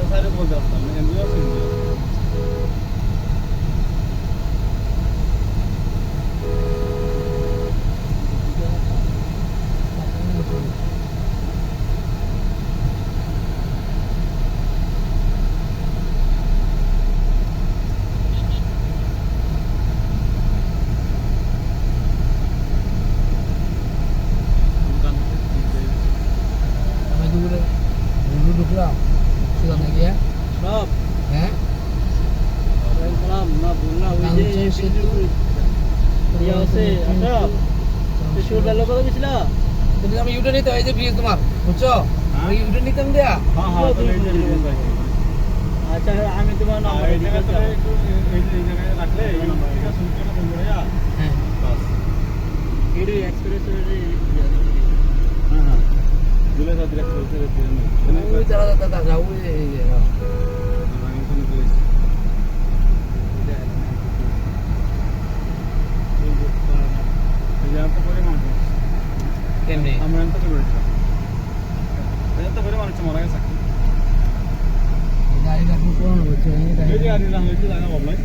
tasarruf olacaklar. Yani biliyorsun diyor. Thank you. বুঝলাম না গিয়া। সব। হ্যাঁ? না বললাম ওই যে সেতু ইয়া আছে আশরাফ সেতুর বেলা কথা গেছিল তুমি আমি ইউটার নিতে তোমার নাম্বার এই জায়গায় এই জায়গায় রাখলে ইউটিউবে না বন্ধুরা। হ্যাঁ। বাস। এর experience দিলে সব ডিরেক্ট করতে দিতে ওই তারা তারা তারা ওই এই যে, হ্যাঁ। কেমনে আমরা এত করে এত করে মানুষ মারা গেছে গাড়িটা খুব পুরনো হচ্ছে এই এই যে গাড়ি গাড়ি লাগাই এই যে লাগা বাবলাই